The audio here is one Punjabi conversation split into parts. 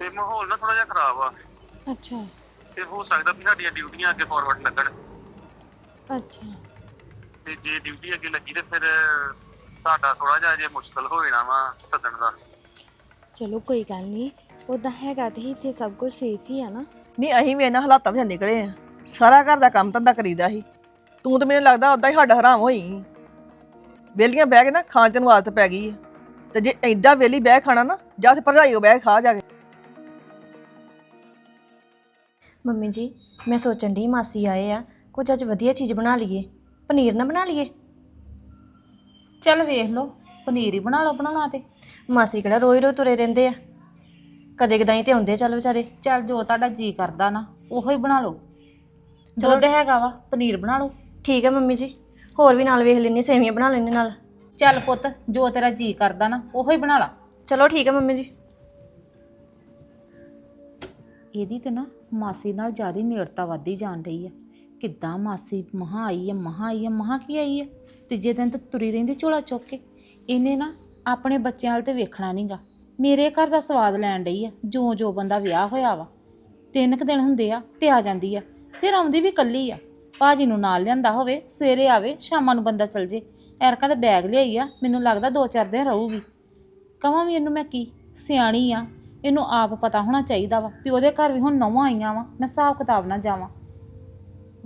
ਤੇ ਮਾਹੌਲ ਨਾ ਥੋੜਾ ਜਿਹਾ ਖਰਾਬ ਆ। ਅੱਛਾ। ਤੇ ਹੋ ਸਕਦਾ ਵੀ ਸਾਡੀਆਂ ਡਿਊਟੀਆਂ ਅੱਗੇ ਫਾਰਵਰਡ ਲੱਗਣ। ਅੱਛਾ। ਤੇ ਜੇ ਡਿਊਟੀ ਅੱਗੇ ਲੱਗੀ ਤੇ ਫਿਰ ਸਾਡਾ ਥੋੜਾ ਜਿਹਾ ਜੇ ਮੁਸ਼ਕਲ ਹੋ ਜਾਣਾ ਵਾ ਸੱਦਣ ਦਾ। ਚਲੋ ਕੋਈ ਗੱਲ ਨਹੀਂ ਉਦਾਂ ਹੈਗਾ ਤੇ ਇੱਥੇ ਸਭ ਕੁਝ ਸੇਫ ਹੀ ਆ ਨਾ। ਨਹੀਂ ਅਸੀਂ ਵੀ ਇਹਨਾਂ ਹਾਲਾਤਾਂ ਵਿੱਚ ਨਿਕਲੇ ਆ। ਸਾਰਾ ਘਰ ਦਾ ਕੰਮ ਧੰਦਾ ਕਰੀਦਾ ਸੀ। ਤੂੰ ਤਾਂ ਮੈਨੂੰ ਲੱਗਦਾ ਉਦਾਂ ਹੀ ਸਾਡਾ ਹਰਾਮ ਹੋਈ। ਵੇਲੀਆਂ ਬਹਿ ਕੇ ਨਾ ਖਾਣ ਚ ਨੂੰ ਆਦਤ ਪੈ ਗਈ ਹੈ ਤੇ ਜੇ ਐਡਾ ਵੇਲੀ ਬਹਿ ਖਾਣਾ ਨਾ ਜਾਂ ਤੇ ਭਰਜਾਈ ਕੋ ਬਹਿ ਕੇ ਖਾ ਜਾ ਕੇ। ਮੰਮੀ ਜੀ ਮੈਂ ਸੋਚਣ ਦੀ ਮਾਸੀ ਆਏ ਆ ਕੁਝ ਅੱਜ ਵਧੀਆ ਚੀਜ਼ ਬਣਾ ਲਈਏ। ਪਨੀਰ ਨਾ ਬਣਾ ਲਈਏ? ਚੱਲ ਵੇਖ ਲਓ ਪਨੀਰ ਹੀ ਬਣਾ ਲਓ ਬਣਾਉਣਾ ਤੇ। ਮਾਸੀ ਕਿਹੜਾ ਰੋਜ਼ ਰੋਜ਼ ਤੁਰੇ ਰਹਿੰਦੇ ਆ? ਕਦੇ ਕਦਾਈ ਤੇ ਆ ਚੱਲ ਵਿਚਾਰੇ। ਚੱਲ ਜੋ ਤੁਹਾਡਾ ਜੀ ਕਰਦਾ ਨਾ ਉਹੋ ਹੀ ਬਣਾ ਲਓ। ਦੁੱਧ ਹੈਗਾ ਵਾ ਪਨੀਰ ਬਣਾ ਲਓ। ਠੀਕ ਹੈ ਮੰਮੀ ਜੀ ਹੋਰ ਵੀ ਨਾਲ ਵੇਖ ਲੈਣੀ ਸੇਵੀਆਂ ਬਣਾ ਲੈਣੇ ਨਾਲ। ਚੱਲ ਪੁੱਤ ਜੋ ਤੇਰਾ ਜੀ ਕਰਦਾ ਨਾ ਉਹੋ ਹੀ ਬਣਾ ਲਾ। ਚਲੋ ਠੀਕ ਹੈ ਮੰਮੀ ਜੀ। ਇਹਦੀ ਤੇ ਨਾ ਮਾਸੀ ਨਾਲ ਜ਼ਿਆਦਾ ਨੇੜਤਾ ਵੱਧਦੀ ਜਾਣ ਰਹੀ ਆ। ਕਿੱਦਾਂ ਮਾਸੀ ਮਹਾ ਆਈ ਆ, ਮਹਾ ਆਈ ਆ, ਮਹਾ ਕੀ ਆਈ ਆ? ਤੀਜੇ ਦਿਨ ਤਾਂ ਤੁਰੀ ਰਹਿੰਦੀ ਝੋਲਾ ਚੁੱਕ ਕੇ। ਇਹਨੇ ਨਾ ਆਪਣੇ ਬੱਚਿਆਂ ਵੱਲ ਤੇ ਵੇਖਣਾ ਨਹੀਂਗਾ ਮੇਰੇ ਘਰ ਦਾ ਸਵਾਦ ਲੈਣ ਡਈ ਆ ਜੋ ਜੋ ਬੰਦਾ ਵਿਆਹ ਹੋਇਆ ਵਾ। ਤਿੰਨ ਕੁ ਦਿਨ ਹੁੰਦੇ ਆ, ਤੇ ਆ ਜਾਂਦੀ ਆ। ਫਿਰ ਆਉਂਦੀ ਵੀ ਕੱਲੀ ਆ। ਭਾਜੀ ਨੂੰ ਨਾਲ ਲਿਆਂਦਾ ਹੋਵੇ, ਸਵੇਰੇ ਆਵੇ, ਸ਼ਾਮਾਂ ਨੂੰ ਬੰਦਾ ਚਲ ਜੇ। ਐਰਕਾ ਦਾ ਬੈਗ ਲਿਆਈ ਆ, ਮੈਨੂੰ ਲੱਗਦਾ ਦੋ ਚਾਰ ਦਿਨ ਰਹੂਗੀ। ਕਹਾਂ ਵੀ ਇਹਨੂੰ ਮੈਂ ਕੀ? ਸਿਆਣੀ ਆ ਇਹਨੂੰ ਆਪ ਪਤਾ ਹੋਣਾ ਚਾਹੀਦਾ ਵਾ ਵੀ ਉਹਦੇ ਘਰ ਵੀ ਹੁਣ ਨਵਾਂ ਆਈਆਂ ਵਾ, ਮੈਂ ਹਿਸਾਬ ਕਿਤਾਬ ਨਾ ਜਾਵਾਂ।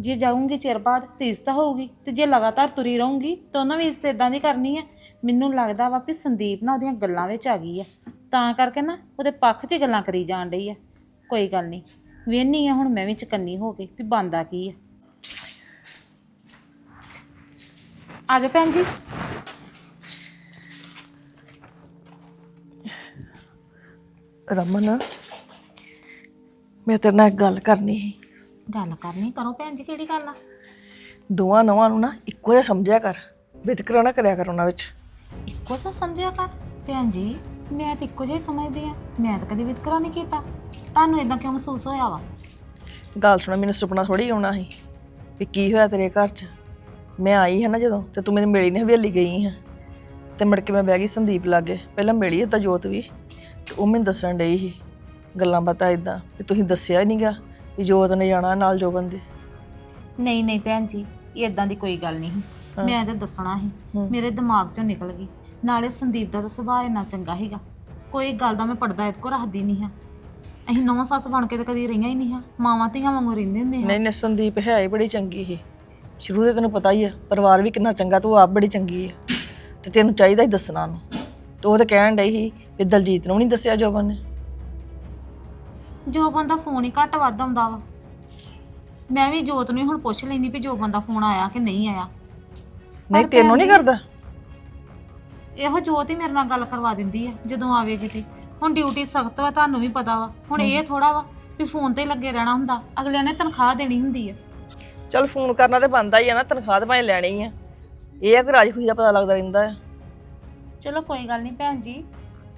ਜੇ ਜਾਊਂਗੀ ਚਿਰ ਬਾਅਦ ਤੇ ਇੱਜ਼ਤ ਹੋਊਗੀ, ਤੇ ਜੇ ਲਗਾਤਾਰ ਤੁਰੀ ਰਹੂੰਗੀ, ਤਾਂ ਉਹਨਾਂ ਵੀ ਇੱਜ਼ਤ ਇਦਾਂ ਦੀ ਕਰਨੀ ਹੈ ਮੈਨੂੰ ਲੱਗਦਾ ਵਾ ਵੀ ਸੰਦੀਪ ਨਾ ਉਹਦੀਆਂ ਗੱਲਾਂ ਵਿੱਚ ਆ ਗਈ ਆ। ਤਾਂ ਕਰਕੇ ਨਾ ਉਹਦੇ ਪੱਖ 'ਚ ਗੱਲਾਂ ਕਰੀ ਜਾਣ ਡਈ ਆ। ਕੋਈ ਗੱਲ ਨਹੀਂ, ਵੇਹਨੀ ਆ ਹੁਣ ਮੈਂ ਵੀ ਚਕੰਨੀ ਹੋ ਗਈ ਵੀ ਬੰਦਾ ਕੀ ਆ। ਆ ਜਾ ਭੈਣ ਜੀ। ਰਮਨ ਮੈਂ ਤੇਰੇ ਨਾਲ ਇੱਕ ਗੱਲ ਕਰਨੀ ਸੀ। ਗੱਲ ਕਰਨੀ ਕਰੋ ਭੈਣ ਜੀ ਕਿਹੜੀ ਗੱਲ ਆ? ਦੋਵਾਂ ਨਵਾਂ ਨੂੰ ਨਾ ਇੱਕੋ ਜਿਹਾ ਸਮਝਿਆ ਕਰ ਵਿਤਕਰਾ ਨਾ ਕਰਿਆ ਕਰ ਉਹਨਾਂ ਵਿੱਚ। ਇੱਕੋ ਸਾ ਸਮਝਿਆ ਕਰ? ਭੈਣ ਜੀ ਮੈਂ ਤਾਂ ਇੱਕੋ ਜਿਹਾ ਹੀ ਸਮਝਦੀ ਆ। ਮੈਂ ਤਾਂ ਕਦੀ ਵਿਤਕਰਾ ਨਹੀਂ ਕੀਤਾ। ਤੁਹਾਨੂੰ ਇਦਾਂ ਕਿਉਂ ਮਹਿਸੂਸ ਹੋਇਆ ਵਾ? ਗੱਲ ਸੁਣ ਮੈਨੂੰ ਸੁਪਨਾ ਥੋੜੀ ਆਉਣਾ ਸੀ ਵੀ ਕੀ ਹੋਇਆ ਤੇਰੇ ਘਰ 'ਚ। ਮੈਂ ਆਈ ਹਾਂ ਨਾ ਜਦੋਂ ਤੇ ਤੂੰ ਮੈਨੂੰ ਮਿਲੀ ਨਹੀਂ ਹਵੇਲੀ ਗਈ ਹਾਂ। ਤੇ ਮੁੜ ਕੇ ਮੈਂ ਬਹਿ ਗਈ ਸੰਦੀਪ ਲਾਗੇ। ਪਹਿਲਾਂ ਮਿਲੀ ਤਾਂ ਜੋਤ ਵੀ। ਉਹ ਮੈਨੂੰ ਦੱਸਣ ਡਈ ਸੀ ਗੱਲਾਂ ਬਾਤਾਂ ਇਦਾਂ ਤੇ ਤੁਸੀਂ ਦੱਸਿਆ ਹੀ ਨਹੀਂਗਾ ਵੀ ਜੋਤ ਨੇ ਜਾਣਾ ਨਾਲ ਜੋ ਬੰਦੇ। ਨਹੀਂ ਨਹੀਂ ਭੈਣ ਜੀ ਇਦਾਂ ਦੀ ਕੋਈ ਗੱਲ ਨਹੀਂ। ਮੈਂ ਤਾਂ ਦੱਸਣਾ ਸੀ ਮੇਰੇ ਦਿਮਾਗ ਚੋਂ ਨਿਕਲ ਗਈ। ਨਾਲੇ ਸੰਦੀਪ ਦਾ ਤਾਂ ਸੁਭਾਅ ਇੰਨਾ ਚੰਗਾ ਸੀਗਾ। ਕੋਈ ਗੱਲ ਦਾ ਮੈਂ ਪੜਦਾ ਇਹਦੇ ਕੋ ਰੱਖਦੀ ਨਹੀਂ ਹਾਂ। ਅਸੀਂ ਨੌ ਸੱਸ ਬਣ ਕੇ ਤਾਂ ਕਦੀ ਰਹੀਆਂ ਹੀ ਨਹੀਂ ਹਾਂ। ਮਾਵਾਂ ਧੀਆਂ ਵਾਂਗੂ ਰਹਿੰਦੇ ਹੁੰਦੇ ਹਾਂ। ਨਹੀਂ ਨਹੀਂ ਸੰਦੀਪ ਹੈ ਹੀ ਬੜੀ ਚੰਗੀ ਸੀ। ਸ਼ੁਰੂ ਦੇ ਤੈਨੂੰ ਪਤਾ ਹੀ ਆ ਪਰਿਵਾਰ ਵੀ ਕਿੰਨਾ ਚੰਗਾ ਤੂੰ ਆਪ ਬੜੀ ਚੰਗੀ ਹੈ ਤੇ ਤੈਨੂੰ ਚਾਹੀਦਾ ਹੀ ਦੱਸਣਾ ਨੂੰ ਤੇ ਉਹ ਤਾਂ ਕਹਿਣ ਡਈ ਸੀ ਵੀ ਦਲਜੀਤ ਨੂੰ ਨਹੀਂ ਦੱਸਿਆ ਜੋਬਨ ਨੇ? ਜੋ ਬੰਦਾ ਫੋਨ ਹੀ ਘੱਟ ਵੱਧ ਆਉਂਦਾ ਵਾ। ਮੈਂ ਵੀ ਜੋਤ ਨੂੰ ਹੀ ਹੁਣ ਪੁੱਛ ਲੈਂਦੀ ਵੀ ਜੋ ਬੰਦਾ ਫੋਨ ਆਇਆ ਕਿ ਨਹੀਂ ਆਇਆ। ਨਹੀਂ ਤੈਨੂੰ ਨਹੀਂ ਕਰਦਾ? ਇਹੋ ਜੋਤ ਹੀ ਮੇਰੇ ਨਾਲ ਗੱਲ ਕਰਵਾ ਦਿੰਦੀ ਆ ਜਦੋਂ ਆਵੇਗੀ ਤੇ ਹੁਣ ਡਿਊਟੀ ਸਖਤ ਵਾ ਤੁਹਾਨੂੰ ਵੀ ਪਤਾ ਵਾ। ਹੁਣ ਇਹ ਥੋੜਾ ਵਾ ਵੀ ਫੋਨ ਤੇ ਹੀ ਲੱਗੇ ਰਹਿਣਾ ਹੁੰਦਾ। ਅਗਲਿਆਂ ਨੇ ਤਨਖਾਹ ਦੇਣੀ ਹੁੰਦੀ ਆ। ਚੱਲ ਫੋਨ ਕਰਨਾ ਤੇ ਬੰਦਾ ਹੀ ਆ ਨਾ ਤਨਖਾਹ ਤਾਂ ਭਾਵੇਂ ਲੈਣੀ ਆ। ਇਹ ਆ ਕਿ ਰਾਜੀ ਖੁਸ਼ੀ ਦਾ ਪਤਾ ਲੱਗਦਾ ਰਹਿੰਦਾ ਆ। ਚਲੋ ਕੋਈ ਗੱਲ ਨਹੀਂ ਭੈਣ ਜੀ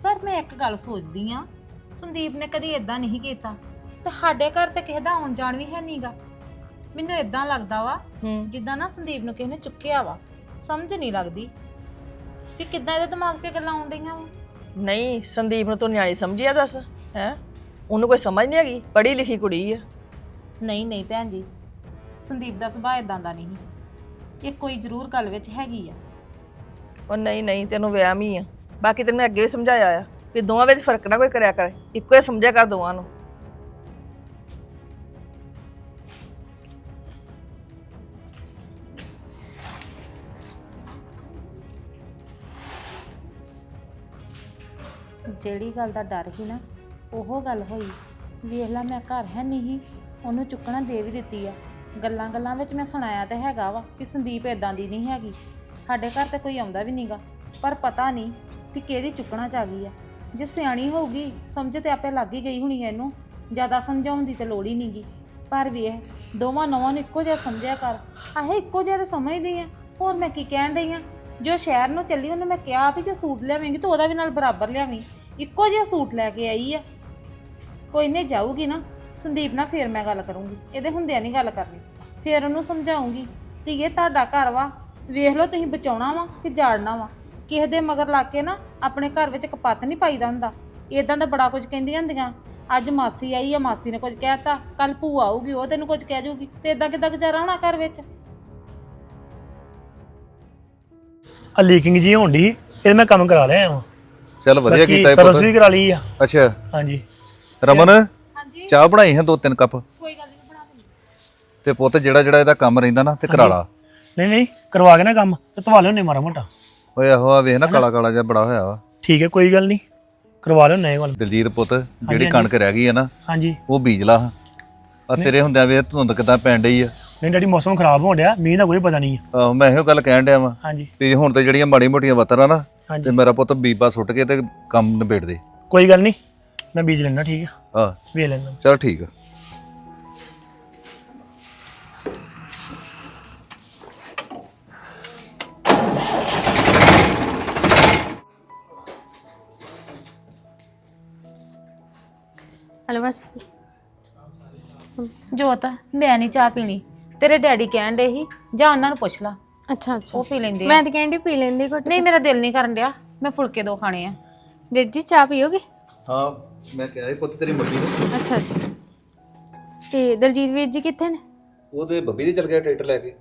ਪਰ ਮੈਂ ਇੱਕ ਗੱਲ ਸੋਚਦੀ ਆ ਸੰਦੀਪ ਨੇ ਕਦੀ ਇਦਾਂ ਨਹੀਂ ਕੀਤਾ ਤੇ ਸਾਡੇ ਘਰ ਤੇ ਕਿਸੇ ਦਾ ਆਉਣ ਜਾਣ ਵੀ ਹੈ ਨਹੀਂਗਾ ਮੈਨੂੰ ਇਦਾਂ ਲੱਗਦਾ ਵਾ ਹੂੰ। ਜਿੱਦਾਂ ਨਾ ਸੰਦੀਪ ਨੂੰ ਕਿਸੇ ਨੇ ਚੁੱਕਿਆ ਵਾ ਸਮਝ ਨਹੀਂ ਲੱਗਦੀ ਵੀ ਕਿੱਦਾਂ ਇਹਦੇ ਦਿਮਾਗ 'ਚ ਗੱਲਾਂ ਆਉਣ ਡਈਆਂ ਵਾ। ਨਹੀਂ ਸੰਦੀਪ ਨੂੰ ਤੂੰ ਨਿਆਣੀ ਸਮਝਿਆ ਦੱਸ ਹੈ? ਉਹਨੂੰ ਕੋਈ ਸਮਝ ਨਹੀਂ ਹੈਗੀ? ਪੜ੍ਹੀ ਲਿਖੀ ਕੁੜੀ ਆ। ਨਹੀਂ ਨਹੀਂ ਭੈਣ ਜੀ ਸੰਦੀਪ ਦਾ ਸੁਭਾਅ ਇਦਾਂ ਦਾ ਨਹੀਂ। ਇਹ ਕੋਈ ਜ਼ਰੂਰ ਗੱਲ ਵਿੱਚ ਹੈਗੀ ਆ। ਉਹ ਨਹੀਂ ਨਹੀਂ ਤੈਨੂੰ ਵਹਿਮ ਹੀ ਆ। ਬਾਕੀ ਤੈਨੂੰ ਮੈਂ ਅੱਗੇ ਵੀ ਸਮਝਾਇਆ ਆ ਵੀ ਦੋਵਾਂ ਵਿੱਚ ਫ਼ਰਕ ਨਾ ਕੋਈ ਕਰਿਆ ਕਰ, ਇੱਕੋ ਹੀ ਸਮਝਿਆ ਕਰ ਦੋਵਾਂ ਨੂੰ। ਜਿਹੜੀ ਗੱਲ ਦਾ ਡਰ ਸੀ ਨਾ, ਉਹ ਗੱਲ ਹੋਈ। ਵੇਖ ਲੈ, ਮੈਂ ਘਰ ਹੈ ਨਹੀਂ ਉਹਨੂੰ ਚੁੱਕਣਾ ਦੇ ਵੀ ਦਿੱਤੀ ਆ। ਗੱਲਾਂ ਗੱਲਾਂ ਵਿੱਚ ਮੈਂ ਸੁਣਾਇਆ ਤੇ ਹੈਗਾ ਵਾ ਕਿ ਸੰਦੀਪ ਇਦਾਂ ਦੀ ਨਹੀਂ ਹੈਗੀ। ਸਾਡੇ ਘਰ ਤੇ ਕੋਈ ਆਉਂਦਾ ਵੀ ਨਹੀਂਗਾ ਪਰ ਪਤਾ ਨਹੀਂ ਕਿ ਕਿਹਦੀ ਚੁੱਕਣਾ ਚ ਆ ਗਈ ਆ। ਜੇ ਸਿਆਣੀ ਹੋਊਗੀ, ਸਮਝ ਤੇ ਆਪੇ ਲੱਗ ਹੀ ਗਈ ਹੋਣੀ ਐ ਇਹਨੂੰ। ਜ਼ਿਆਦਾ ਸਮਝਾਉਣ ਦੀ ਤੇ ਲੋੜ ਹੀ ਨਹੀਂਗੀ ਪਰ ਵੀ ਇਹ ਦੋਵਾਂ ਨਵਾਂ ਨੂੰ ਇੱਕੋ ਜਿਹਾ ਸਮਝਿਆ ਕਰ। ਆਹੇ, ਇੱਕੋ ਜਿਹਾ ਤਾਂ ਸਮਝਦੀ ਆ। ਹੋਰ ਮੈਂ ਕੀ ਕਹਿਣ ਡਈ ਆ? ਜੋ ਸ਼ਹਿਰ ਨੂੰ ਚੱਲੀ, ਉਹਨੂੰ ਮੈਂ ਕਿਹਾ ਵੀ ਜੇ ਸੂਟ ਲਿਆਵੇਂਗੀ ਤਾਂ ਉਹਦਾ ਵੀ ਨਾਲ ਬਰਾਬਰ ਲਿਆਵੀਂ। ਇੱਕੋ ਜਿਹਾ ਸੂਟ ਲੈ ਕੇ ਆਈ ਆ। ਕੋਈ ਨਹੀਂ ਜਾਊਗੀ ਨਾ, ਸੰਦੀਪ ਨਾਲ ਫੇਰ ਮੈਂ ਗੱਲ ਕਰੂੰਗੀ। ਇਹਦੇ ਹੁੰਦਿਆਂ ਨਹੀਂ ਗੱਲ ਕਰਨੀ। ਫੇਰ ਉਹਨੂੰ ਸਮਝਾਉਂਗੀ ਤੇ ਤੁਹਾਡਾ ਘਰ ਵਾ। ਵੇਖ ਲਓ, ਤੁਸੀਂ ਬਚਾਉਣਾ ਵਾ ਕਿ ਜਾੜਨਾ ਵਾ? ਕਿਸੇ ਦੇ ਮਗਰ ਲੱਗ ਕੇ ਨਾ ਆਪਣੇ ਘਰ ਵਿੱਚ ਕਪੱਤ ਨਹੀਂ ਪਾਈਦਾ ਹੁੰਦਾ। ਇਦਾਂ ਦਾ ਬੜਾ ਕੁਝ ਕਹਿੰਦੀਆਂ ਹੁੰਦੀਆਂ। ਅੱਜ ਮਾਸੀ ਆਈ ਆ ਮਾਸੀ ਨੇ ਕੁਝ ਕਹਿਤਾ। ਕੱਲ ਭੂਆ ਆਊਗੀ ਉਹ ਤੈਨੂੰ ਕੁਝ ਕਹਿ ਜੂਗੀ ਤੇ ਇਦਾਂ ਕਿੱਦਾਂ ਗੁਜ਼ਾਰਾ ਹੋਣਾ ਘਰ ਵਿੱਚ? ਆ ਲੀਕਿੰਗ ਜੀ ਹੋਣ ਦੀ ਇਹ ਮੈਂ ਕੰਮ ਕਰਾ ਲਿਆ ਹਾਂ ਚੱਲ ਵਧੀਆ ਕੀਤਾ ਇਹ ਸਰਵਿਸ ਵੀ ਪੁੱਤ ਕਰਾ ਲਈ ਆ। ਅੱਛਾ। ਹਾਂਜੀ। ਰਮਨ ਹਾਂਜੀ। ਚਾਹ ਬਣਾਈ ਹੈ ਦੋ ਤਿੰਨ ਕੱਪ? ਕੋਈ ਗੱਲ ਨਹੀਂ ਬਣਾ ਦਿੰਦੀ। ਤੇ ਪੁੱਤ ਜਿਹੜਾ ਜਿਹੜਾ ਇਹਦਾ ਕੰਮ ਰਹਿੰਦਾ ਨਾ ਤੇ ਕਰਾ ਲਾ। ਨਹੀਂ ਨਹੀਂ ਕਰਵਾ ਕੇ ਨਾ ਕੰਮ ਤੇ ਧਵਾ ਲਿਓ ਨੇ ਮਾਰਾ ਮੋਟਾ। ਓਏ ਆਹੋ ਆ ਵੇਖ ਨਾ ਕਾਲਾ ਕਾਲਾ ਜਿਹਾ ਬੜਾ ਹੋਇਆ ਵਾ। ਠੀਕ ਹੈ ਕੋਈ ਗੱਲ ਨਹੀਂ। ਕਰਵਾ ਲਿਓ ਨਏ ਵਾਲ। ਦਲਜੀਤ ਪੁੱਤ ਜਿਹੜੀ ਕਣਕ ਰਹਿ ਗਈ ਹੈ ਨਾ ਹਾਂਜੀ। ਉਹ ਬੀਜ ਲਾ। ਆ ਤੇਰੇ ਹੁੰਦਿਆਂ ਵੇ ਧੁੰਦ ਕਿਦਾਂ ਪੈਣ ਡਈ ਆ। ਨਹੀਂ ਡੈਡੀ ਮੌਸਮ ਖਰਾਬ ਹੋਣ ਡਿਆ ਮੀਂਹ ਦਾ ਕੋਈ ਪਤਾ ਨਹੀਂ ਹੈ ਆਹੋ ਮੈਂ ਇਹੋ ਗੱਲ ਕਹਿਣ ਡਿਆ ਵਾਂ। ਹਾਂਜੀ। ਵੀ ਹੁਣ ਤੇ ਜਿਹੜੀਆਂ ਮਾੜੀ ਮੋਟੀਆਂ ਵਤਰਾਂ ਨਾ ਤੇ ਮੇਰਾ ਪੁੱਤ ਬੀਬਾ ਸੁੱਟ ਕੇ ਤੇ ਕੰਮ ਨਿਬੇੜ ਦੇ। ਕੋਈ ਗੱਲ ਨਹੀਂ ਮੈਂ ਬੀਜ ਲੈਣਾ ਠੀਕ ਹੈ ਆ। ਵੇਚ ਲੈਣਾ ਚਲ ਠੀਕ ਆ। ਹਲੋ ਬਸ ਜੋਤ ਮੈਂ ਨਹੀਂ ਚਾਹ ਪੀਣੀ। ਤੇਰੇ ਡੈਡੀ ਕਹਿਣ ਦੇ ਸੀ ਜਾਂ ਉਹਨਾਂ ਨੂੰ ਪੁੱਛ ਲਾ। ਅੱਛਾ ਅੱਛਾ। ਉਹ ਪੀ ਲੈਂਦੇ ਆ। ਮੈਂ ਤਾਂ ਕਹਿੰਦੀ ਪੀ ਲੈਂਦੇ ਘੁੱਟ ਨਹੀਂ ਮੇਰਾ ਦਿਲ ਨਹੀਂ ਕਰਨ ਡਿਆ। ਮੈਂ ਫੁਲਕੇ ਦੋ ਖਾਣੇ ਆ। ਡੇਢ ਜੀ ਚਾਹ ਪੀਓਗੇ? ਹਾਂ ਮੈਂ ਕਿਹਾ ਸੀ ਪੁੱਤ ਤੇਰੀ ਮੰਮੀ ਨੂੰ। ਅੱਛਾ ਅੱਛਾ। ਤੇ ਦਲਜੀਤ ਵੀਰ ਜੀ ਕਿੱਥੇ ਨੇ? ਉਹ ਤੇ ਬੱਬੀ ਦੇ ਚਲ ਗਿਆ ਟਰੈਕਟਰ ਲੈ ਕੇ।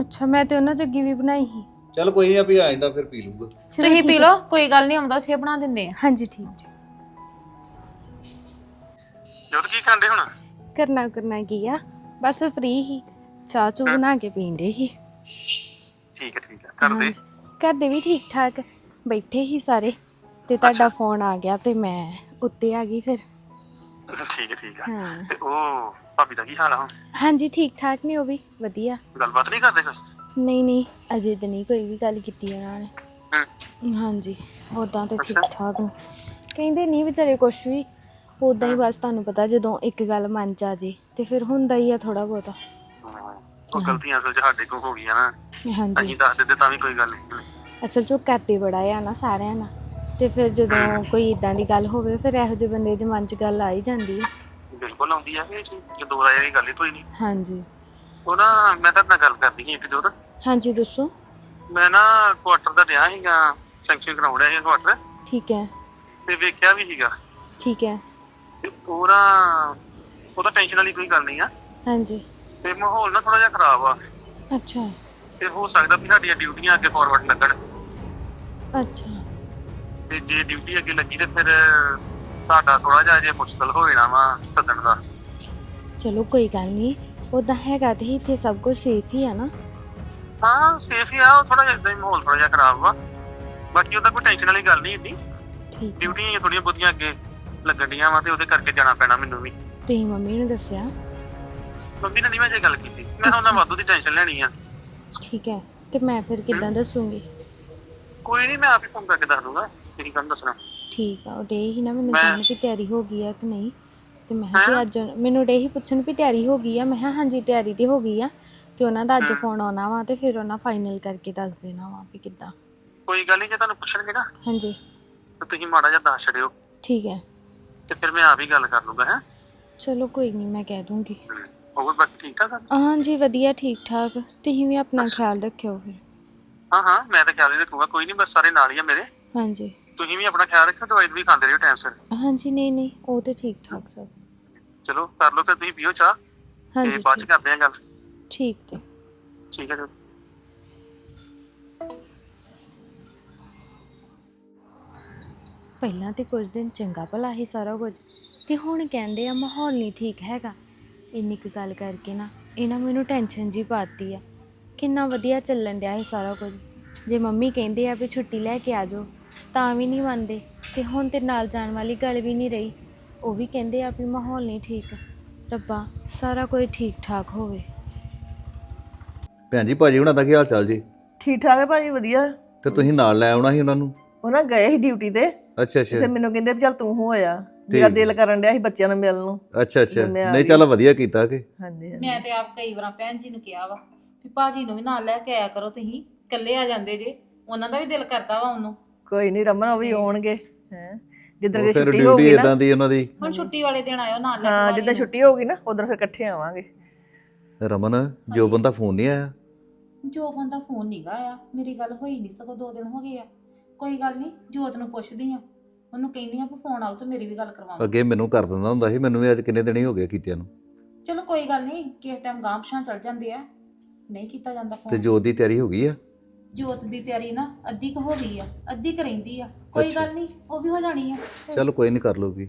ਅੱਛਾ ਮੈਂ ਤੇ ਉਹਨਾਂ ਜੱਗੀ ਵੀ ਬਣਾਈ ਸੀ। ਚੱਲ ਕੋਈ ਨਹੀਂ ਆ ਵੀ ਆ ਜਾਂਦਾ ਫਿਰ ਪੀ ਲੂਗਾ ਤੁਸੀਂ ਪੀ ਲਓ ਕੋਈ ਗੱਲ ਨਹੀਂ ਆਉਂਦਾ ਫੇਰ ਬਣਾ ਦਿੰਦੇ ਆ। ਹਾਂਜੀ ਠੀਕ ਜੀ। ਜੋਤ ਕੀ ਖਾਂਦੇ ਹੁਣ? ਕਰਨਾ ਕਰਨਾ ਕੀ ਆ? ਬਸ ਫ੍ਰੀ ਹੀ ਚਾਹ ਚੂ ਬਣਾ ਕੇ ਪੀਂਦੇ ਹੀ ਠੀਕ ਹੈ ਠੀਕ ਹੈ ਕਰਦੇ? ਘਰ ਦੇ ਵੀ ਠੀਕ ਠਾਕ ਬੈਠੇ ਹੀ ਸਾਰੇ। ਤੇ ਤੁਹਾਡਾ ਫੋਨ ਆ ਗਿਆ ਤੇ ਮੈਂ ਉੱਤੇ ਆ ਗਈ ਫਿਰ। ਠੀਕ ਹੈ ਠੀਕ ਹੈ ਹਾਂ। ਤੇ ਉਹ ਭਾਬੀ ਦਾ ਕੀ ਹਾਲ ਆ ਹੁਣ? ਹਾਂਜੀ ਠੀਕ ਠਾਕ ਨੇ ਉਹ ਵੀ ਵਧੀਆ। ਗੱਲਬਾਤ ਨਹੀਂ ਕਰਦੇ ਕੋਈ? ਨਹੀਂ ਨਹੀਂ ਅਜੇ ਤਾਂ ਨਹੀਂ ਕੋਈ ਵੀ ਗੱਲ ਕੀਤੀ ਉਹਨਾਂ ਨੇ। ਹਾਂਜੀ ਉਦਾਂ ਤਾਂ ਠੀਕ ਠਾਕ ਨੇ। ਕਹਿੰਦੇ ਨਹੀਂ ਵਿਚਾਰੇ ਕੁਛ ਵੀ ਉਦਾਂ ਹੀ ਬਸ ਤੁਹਾਨੂੰ ਪਤਾ ਜਦੋਂ ਇੱਕ ਗੱਲ ਮਨ ਚ ਆ ਜੇ ਤੇ ਫਿਰ ਹੁੰਦਾ ਹੀ ਆ ਥੋੜਾ ਬਹੁਤਾ। ਹਾਂ। ਉਹ ਗਲਤੀਆਂ ਅਸਲ 'ਚ ਸਾਡੇ ਕੋਲ ਹੋ ਗਈਆਂ ਨਾ। ਹਾਂਜੀ। ਅਸੀਂ ਦੱਸ ਦਿੰਦੇ ਤਾਂ ਵੀ ਕੋਈ ਗੱਲ ਨਹੀਂ। ਅਸਲ 'ਚ ਉਹ ਕਰਦੇ ਬੜਾ ਆ ਨਾ ਸਾਰਿਆਂ ਨਾਲ। ਤੇ ਫਿਰ ਜਦੋਂ ਕੋਈ ਇਦਾਂ ਦੀ ਗੱਲ ਹੋਵੇ ਫਿਰ ਇਹੋ ਜਿਹੇ ਬੰਦੇ ਦੇ ਮਨ 'ਚ ਗੱਲ ਆ ਹੀ ਜਾਂਦੀ ਹੈ ਬਿਲਕੁਲ ਆਉਂਦੀ ਆ ਇਹ ਚੀਜ਼ ਕਿ ਦੋ ਰਾਏ ਦੀ ਗੱਲ ਹੀ ਕੋਈ ਨਹੀਂ। ਹਾਂਜੀ। ਉਹ ਨਾ ਮੈਂ ਤਾਂ ਨਾਲ ਗੱਲ ਕਰਦੀ ਸੀ ਇੱਕ ਜੋਤ। ਹਾਂਜੀ ਦੱਸੋ। ਮੈਂ ਨਾ ਕੁਆਟਰ ਦਾ ਰਿਹਾ ਸੀਗਾ ਸੈਂਕਸ਼ਨ ਕਰਾਉਣ ਡਿਆ ਸੀ ਕੁਆਟਰ ਠੀਕ ਹੈ। ਤੇ ਵੇਖਿਆ ਵੀ ਸੀਗਾ। ਠੀਕ ਹੈ। ਤੇ ਉਹਦਾ ਉਹਦਾ ਟੈਨਸ਼ਨ ਵਾਲੀ ਕੋਈ ਗੱਲ ਨਹੀਂ ਆ। ਹਾਂਜੀ। ਤੇ ਮਾਹੌਲ ਨਾ ਥੋੜਾ ਜਿਹਾ ਖਰਾਬ ਆ। ਅੱਛਾ। ਤੇ ਹੋ ਸਕਦਾ ਵੀ ਸਾਡੀਆਂ ਡਿਊਟੀਆਂ ਅੱਗੇ ਫਾਰਵਰਡ ਲੱਗਣ। ਅੱਛਾ। ਤੇ ਜੇ ਡਿਊਟੀ ਅੱਗੇ ਲੱਗੀ ਤੇ ਫਿਰ ਸਾਡਾ ਥੋੜਾ ਜਿਹਾ ਜੇ ਮੁਸ਼ਕਲ ਹੋ ਜਾਣਾ ਵਾ ਸੱਦਣ ਦਾ। ਚਲੋ ਕੋਈ ਗੱਲ ਨਹੀਂ ਉਦਾਂ ਹੈਗਾ ਤੇ ਇੱਥੇ ਸਭ ਕੁਝ ਸੇਫ ਹੀ ਆ ਨਾ। ਹਾਂ ਸੇਫ ਹੀ ਆ ਉਹ ਥੋੜਾ ਜਿਹਾ ਏਦਾਂ ਹੀ ਮਾਹੌਲ ਥੋੜਾ ਜਿਹਾ ਖਰਾਬ ਵਾ। ਬਾਕੀ ਉਹਦਾ ਕੋਈ ਟੈਨਸ਼ਨ ਵਾਲੀ ਗੱਲ ਨਹੀਂ ਏਡੀ ਠੀਕ ਡਿਊਟੀਆਂ ਥੋੜੀਆਂ ਬਹੁਤੀਆਂ ਅੱਗੇ। ਲੱਗਣ ਡੀਆਂ ਵਾ ਤੇ ਉਹਦੇ ਕਰਕੇ ਜਾਣਾ ਪੈਣਾ ਮੈਨੂੰ ਵੀ। ਤੁਸੀਂ ਮੰਮੀ ਨੂੰ ਦੱਸਿਆ? ਮੰਮੀ ਨੇ ਨਹੀਂ ਮੈਂ ਜੇ ਗੱਲ ਕੀਤੀ। ਮੈਂ ਉਹਨਾਂ ਵਾਧੂ ਦੀ ਟੈਨਸ਼ਨ ਲੈਣੀ ਆ। ਠੀਕ ਹੈ ਤੇ ਮੈਂ ਫਿਰ ਕਿੱਦਾਂ ਦੱਸੂਗੀ? ਕੋਈ ਨਹੀਂ ਮੈਂ ਆਪ ਹੀ ਫੋਨ ਕਰਕੇ ਦੱਸ ਦੂੰਗਾ ਤੇਰੀ ਗੱਲ ਦੱਸਣਾ। ਠੀਕ ਆ ਉਹ ਡੇ ਹੀ ਨਾ ਮੈਨੂੰ ਮੈਂ- ਵੀ ਤਿਆਰੀ ਹੋ ਗਈ ਆ ਕਿ ਨਹੀਂ? ਤੇ ਮੈਂ ਕਿਹਾ ਵੀ ਅੱਜ ਮੈਨੂੰ ਡੇ ਹੀ ਪੁੱਛਣ ਵੀ ਤਿਆਰੀ ਹੋ ਗਈ ਆ? ਮੈਂ ਕਿਹਾ ਹਾਂਜੀ ਤਿਆਰੀ ਤੇ ਹੋ ਗਈ ਆ। ਤੇ ਉਹਨਾਂ ਦਾ ਅੱਜ ਫੋਨ ਆਉਣਾ ਵਾ ਤੇ ਫਿਰ ਉਹਨਾਂ ਫਾਈਨਲ ਕਰਕੇ ਦੱਸ ਦੇਣਾ ਵਾ ਵੀ ਕਿੱਦਾਂ। ਕੋਈ ਗੱਲ ਨਹੀਂ ਜੇ ਤੁਹਾਨੂੰ ਪੁੱਛਣਗੇ ਨਾ ਹਾਂਜੀ। ਤੇ ਤੁਸੀਂ ਮਾੜਾ ਜਿਹਾ ਦੱਸ ਛੜਿਓ ਠੀਕ ਹੈ। ਤੇ ਫਿਰ ਮੈਂ ਆਪ ਹੀ ਗੱਲ ਕਰ ਲੂੰਗਾ ਹੈ? ਚਲੋ ਕੋਈ ਨਹੀਂ ਮੈਂ ਕਹਿ ਦੂੰਗੀ। ਹੋਰ ਬਾਕੀ ਠੀਕ ਠਾਕ ਆ? ਹਾਂਜੀ ਵਧੀਆ ਠੀਕ ਠਾਕ। ਤੁਸੀਂ ਵੀ ਆਪਣਾ ਖਿਆਲ ਰੱਖਿਓ ਫਿਰ। ਹਾਂ ਹਾਂ ਮੈਂ ਤਾਂ ਖਿਆਲ ਹੀ ਰੱਖੂਗਾ ਕੋਈ ਨਹੀਂ ਬਸ ਸਾਰੇ ਨਾਲ ਹੀ ਆ ਮੇਰੇ। ਹਾਂਜੀ। ਤੁਸੀਂ ਵੀ ਆਪਣਾ ਖਿਆਲ ਰੱਖੋ ਦਵਾਈ ਵੀ ਖਾਂਦੇ ਰਹੋ ਟਾਈਮ ਸਿਰ। ਹਾਂਜੀ ਨਹੀਂ ਨਹੀਂ ਉਹ ਤੇ ਠੀਕ ਠਾਕ ਸਭ। ਚਲੋ ਕਰ ਲਓ ਤੇ ਤੁਸੀਂ ਪੀਓ ਚਾਹ ਤੇ ਹਾਂਜੀ ਬਾਅਦ ਚ ਠੀਕ- ਕਰਦੇ ਆ ਗੱਲ। ਠੀਕ ਤੇ। ਠੀਕ ਹੈ ਜੀ। ਪਹਿਲਾਂ ਤੇ ਕੁਝ ਦਿਨ ਚੰਗਾ ਭਲਾ ਹੀ ਸਾਰਾ ਕੁਝ। ਤੇ ਹੁਣ ਕਹਿੰਦੇ ਆ ਮਾਹੌਲ ਨਹੀਂ ਠੀਕ ਹੈਗਾ। ਇੰਨੀ ਕੁ ਗੱਲ ਕਰਕੇ ਨਾ ਇਹਨਾਂ ਮੈਨੂੰ ਟੈਨਸ਼ਨ ਜੀ ਪਾਤੀ ਆ। ਕਿੰਨਾ ਵਧੀਆ ਚੱਲਣ ਡਿਆ ਇਹ ਸਾਰਾ ਕੁਝ। ਜੇ ਮੰਮੀ ਕਹਿੰਦੇ ਆ ਵੀ ਛੁੱਟੀ ਲੈ ਕੇ ਆ ਜਾਓ ਤਾਂ ਵੀ ਨਹੀਂ ਮੰਨਦੇ। ਤੇ ਹੁਣ ਤੇ ਨਾਲ ਜਾਣ ਵਾਲੀ ਗੱਲ ਵੀ ਨਹੀਂ ਰਹੀ। ਉਹ ਵੀ ਕਹਿੰਦੇ ਆ ਵੀ ਮਾਹੌਲ ਨਹੀਂ ਠੀਕ। ਰੱਬਾ ਸਾਰਾ ਕੁਝ ਠੀਕ ਠਾਕ ਹੋਵੇ। ਭੈਣ ਜੀ ਭਾਜੀ ਹੁਣਾਂ ਦਾ ਕੀ ਹਾਲ ਚਾਲ ਜੀ? ਠੀਕ ਠਾਕ ਹੈ ਭਾਜੀ ਵਧੀਆ। ਤੇ ਤੁਸੀਂ ਨਾਲ ਲੈ ਆਉਣਾ ਸੀ ਉਹਨਾਂ ਨੂੰ? ਉਹ ਨਾ ਗਏ ਸੀ ਡਿਊਟੀ ਤੇ। ਅੱਛਾ ਅੱਛਾ। ਮੈਨੂੰ ਕਹਿੰਦੇ ਵੀ ਚੱਲ ਤੂੰ ਹੋ ਆਇਆ। ਮੇਰਾ ਦਿਲ ਕਰਨ ਡਿਆ ਸੀ ਬੱਚਿਆਂ ਨੂੰ ਮਿਲਣ ਨੂੰ। ਅੱਛਾ ਅੱਛਾ। ਮੈਂ ਆ ਨਹੀਂ ਚੱਲ ਵਧੀਆ ਕੀਤਾ ਕਿ। ਹਾਂਜੀ ਹਾਂਜੀ। ਮੈਂ ਤੇ ਆਪ ਕਈ ਵਾਰਾਂ ਭੈਣ ਜੀ ਨੂੰ ਕਿਹਾ ਵਾ ਵੀ ਭਾਜੀ ਨੂੰ ਵੀ ਨਾਲ ਲੈ ਕੇ ਆਇਆ ਕਰੋ ਤੁਸੀਂ ਇਕੱਲੇ ਆ ਜਾਂਦੇ ਜੇ। ਉਹਨਾਂ ਦਾ ਵੀ ਦਿਲ ਕਰਦਾ ਵਾ ਉਹਨੂੰ। ਕੋਈ ਨਹੀਂ ਰਮਨ ਉਹ ਵੀ ਆਉਣਗੇ। ਹੈ? ਜਿੱਦਣ ਉਹ ਦੀ ਫਿਰ ਛੁੱਟੀ ਡਿਊਟੀ ਹੋਊਗੀ ਨਾ। ਇਦਾਂ ਦੀ ਉਹਨਾਂ ਦੀ। ਹੁਣ ਛੁੱਟੀ ਵਾਲੇ ਦਿਨ ਆਇਓ ਨਾਲ ਲੈ ਹਾਂ ਕੇ ਜਿੱਦਾਂ ਛੁੱਟੀ ਹੋਊਗੀ ਨਾ ਉਦੋਂ ਫਿਰ ਇਕੱਠੇ ਆਵਾਂਗੇ। ਰਮਨ ਜੋ ਬੰਦਾ ਫੋਨ ਨਹੀਂ ਆਇਆ? ਜੋ ਬੰਦਾ ਫੋਨ ਨੀਗਾ ਆ ਮੇਰੀ ਗੱਲ ਹੋਈ ਨਹੀਂ ਸਗੋਂ ਦੋ ਦਿਨ ਹੋ ਗਏ ਆ। ਕੋਈ ਗੱਲ ਨਹੀਂ ਜੋਤ ਨੂੰ ਪੁੱਛਦੀ ਆ ਉਹਨੂੰ ਕਹਿੰਦੀ ਆ ਵੀ ਫੋਨ ਆਉ ਤੇ ਮੇਰੀ ਵੀ ਗੱਲ ਕਰਵਾਓ ਅੱਗੇ ਮੈਨੂੰ ਕਰ ਦਿੰਦਾ ਹੁੰਦਾ ਸੀ ਮੈਨੂੰ ਵੀ ਅੱਜ ਕਿੰਨੇ ਦਿਨ ਹੀ ਹੋ ਗਏ ਕੀਤਿਆਂ ਨੂੰ। ਚਲੋ ਕੋਈ ਗੱਲ ਨਹੀਂ ਕਿਸੇ ਟਾਈਮ ਗਾਂਪਸ਼ਾਂ ਚਲ ਜਾਂਦੇ ਆ ਨਹੀਂ ਕੀਤਾ ਜਾਂਦਾ ਤੇ ਫੋਨ ਜੋਤ ਦੀ ਤਿਆਰੀ ਹੋ ਗਈ ਆ? ਜੋਤ ਦੀ ਤਿਆਰੀ ਨਾ ਅੱਧੀ ਕੁ ਹੋ ਗਈ ਆ ਅੱਧੀ ਕੁ ਰਹਿੰਦੀ ਆ। ਕੋਈ ਗੱਲ ਨਹੀਂ ਉਹ ਵੀ ਹੋ ਜਾਣੀ ਆ। ਚਲ ਕੋਈ ਨਹੀਂ ਕਰ ਲਊਗੀ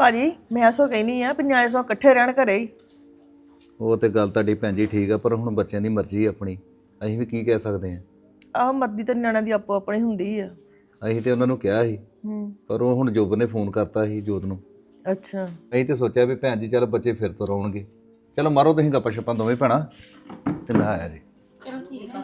ਭਾਜੀ ਮੈਂ ਸੋ ਕਹਿਨੀ ਆ ਨਿਆਣੇ ਸੋ ਇਕੱਠੇ ਰਹਿਣ ਘਰੇ ਹੀ। ਉਹ ਤੇ ਗੱਲ ਤੁਹਾਡੀ ਭੈਣ ਜੀ ਠੀਕ ਆ ਪਰ ਹੁਣ ਬੱਚਿਆਂ ਦੀ ਮਰਜ਼ੀ ਆ ਆਪਣੀ। ਅਸੀਂ ਵੀ ਕੀ ਕਹਿ ਸਕਦੇ ਆ? ਆਹ ਮਰਜ਼ੀ ਤਾਂ ਨਿਆਣਿਆਂ ਦੀ ਆਪੋ ਆਪਣੀ ਹੁੰਦੀ ਆ। ਅਸੀਂ ਤੇ ਉਹਨਾਂ ਨੂੰ ਕਿਹਾ ਸੀ ਹੂੰ। ਪਰ ਉਹ ਹੁਣ ਜੋਬ ਨੇ ਫੋਨ ਕਰਤਾ ਸੀ ਜੋਤ ਨੂੰ। ਅੱਛਾ। ਅਸੀਂ ਤੇ ਸੋਚਿਆ ਵੀ ਭੈਣ ਜੀ ਚੱਲ ਬੱਚੇ ਫਿਰ ਤੋਂ ਰੋਣਗੇ। ਚਲੋ ਮਾਰੋ ਤੁਸੀਂ ਗੱਪਾਂ ਛੱਪਾਂ ਦੋਵੇਂ ਭੈਣਾਂ ਤੇ ਮੈਂ ਆਇਆ ਜੀ। ਚਲੋ ਠੀਕ ਆ।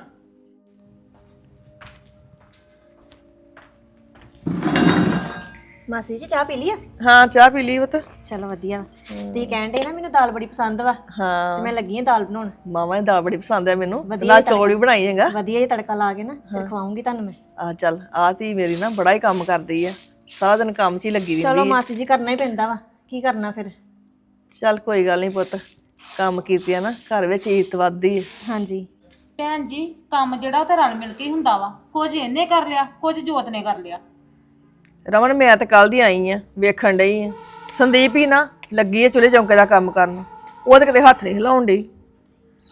ਮਾਸੀ ਜੀ ਚਾਹ ਪੀ ਲਈ ਆ? ਹਾਂ ਚਾਹ ਪੀ ਲਈ ਪੁੱਤ। ਚਲੋ ਵਧੀਆ। ਤੁਸੀਂ ਕਹਿਣ ਦੇ ਨਾ ਮੈਨੂੰ ਦਾਲ ਬੜੀ ਪਸੰਦ ਵਾ। ਹਾਂ। ਤੇ ਮੈਂ ਲੱਗੀ ਆ ਦਾਲ ਬਣਾਉਣ। ਮਾਵਾਂ ਦੀ ਦਾਲ ਬੜੀ ਪਸੰਦ ਹੈ ਮੈਨੂੰ। ਵਧੀਆ ਨਾਲ ਚੌਲ ਵੀ ਬਣਾਈ ਹੈਗਾ। ਵਧੀਆ ਜਿਹਾ ਤੜਕਾ ਲਾ ਕੇ ਨਾ ਫਿਰ ਖਵਾਉਂਗੀ ਤੁਹਾਨੂੰ ਮੈਂ। ਆ ਚੱਲ ਆ ਧੀ ਮੇਰੀ ਨਾ ਬੜਾ ਹੀ ਕੰਮ ਕਰਦੀ ਆ। ਸਾਰਾ ਦਿਨ ਕੰਮ 'ਚ ਹੀ ਲੱਗੀ ਚਲੋ ਰਹਿੰਦੀ ਆ। ਮਾਸੀ ਜੀ ਕਰਨਾ ਹੀ ਪੈਂਦਾ ਵਾ। ਕੀ ਕਰਨਾ ਫਿਰ? ਚੱਲ ਕੋਈ ਗੱਲ ਨਹੀਂ ਪੁੱਤ ਕੰਮ ਕੀਤੀ ਆ ਨਾ ਘਰ ਵਿੱਚ ਇੱਜ਼ਤ ਵੱਧਦੀ ਹੈ ਹਾਂਜੀ। ਭੈਣ ਜੀ ਕੰਮ ਜਿਹੜਾ ਉਹ ਤਾਂ ਰਲ ਮਿਲ ਕੇ ਹੀ ਹੁੰਦਾ ਵਾ। ਕੁਝ ਇਹਨੇ ਕਰ ਲਿਆ ਕੁਝ ਜੋਤ ਨੇ ਕਰ ਲਿਆ। ਰਮਨ ਮੈਂ ਤਾਂ ਕੱਲ ਦੀ ਆਈ ਆ ਵੇਖਣ ਡਈ ਆ। ਸੰਦੀਪ ਹੀ ਨਾ ਲੱਗੀ ਆ ਚੁੱਲ੍ਹੇ ਚੌਂਕੇ ਦਾ ਕੰਮ ਕਰਨ। ਉਹ ਤਾਂ ਕਿਤੇ ਹੱਥ ਨਹੀਂ ਹਿਲਾਉਣ ਡਈ।